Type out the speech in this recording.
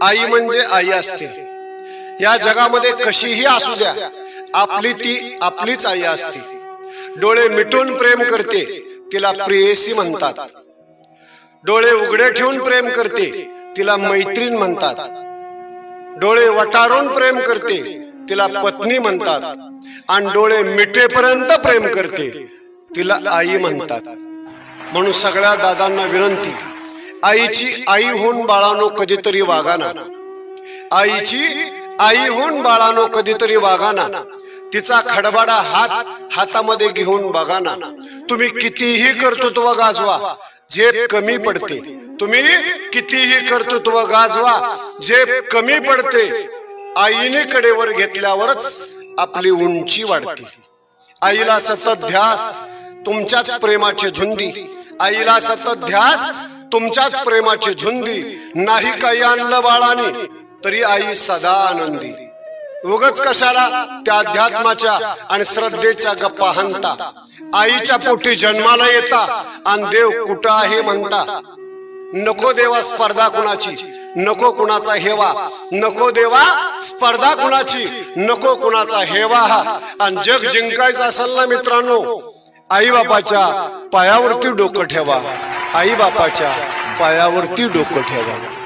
आई म्हणजे आई असते. या जगामध्ये कशीही असू द्या आपली ती आपलीच आई असते. डोळे मिटून प्रेम करते तिला प्रेयसी म्हणतात. डोळे उघडे ठेवून प्रेम करते तिला मैत्रीण म्हणतात. डोळे वटारून प्रेम करते तिला पत्नी म्हणतात. आणि डोळे मिटेपर्यंत प्रेम करते तिला आई म्हणतात. म्हणून सगळ्या दादांना विनंती आईची आई होऊन बाळानो कधीतरी वागाना आईची आई होऊन बाळानो कधीतरी वागाना तिचा खडबाडा हात हातामध्ये घेऊन बघाना तुम्ही कितीही कर्तृत्व गाजवा जे कमी पडते. तुम्ही कितीही कर्तृत्व गाजवा जे कमी पडते. आईने कडेवर घेतल्यावरच आपली उंची वाढते. आईला सतत ध्यास तुमच्याच प्रेमाची झुंदी आईला सतत ध्यास तुमच्याच प्रेमाची झुंदी नाही काही आणलं बाळाने तरी आई सदा आनंदी. उगच कशाला त्या अध्यात्माच्या आणि श्रद्धेच्या गप्पा हंता आईच्या पोटी जन्माला येता आणि देव कुठं आहे म्हणता. नको देवा स्पर्धा कुणाची नको कुणाचा हेवा. नको देवा स्पर्धा कुणाची नको कुणाचा हेवा हा. आणि जग जिंकायचं असेल ना मित्रांनो आई बापाच्या पायावरती डोकं ठेवा. आई बापाच्या पायावरती डोकं ठेवा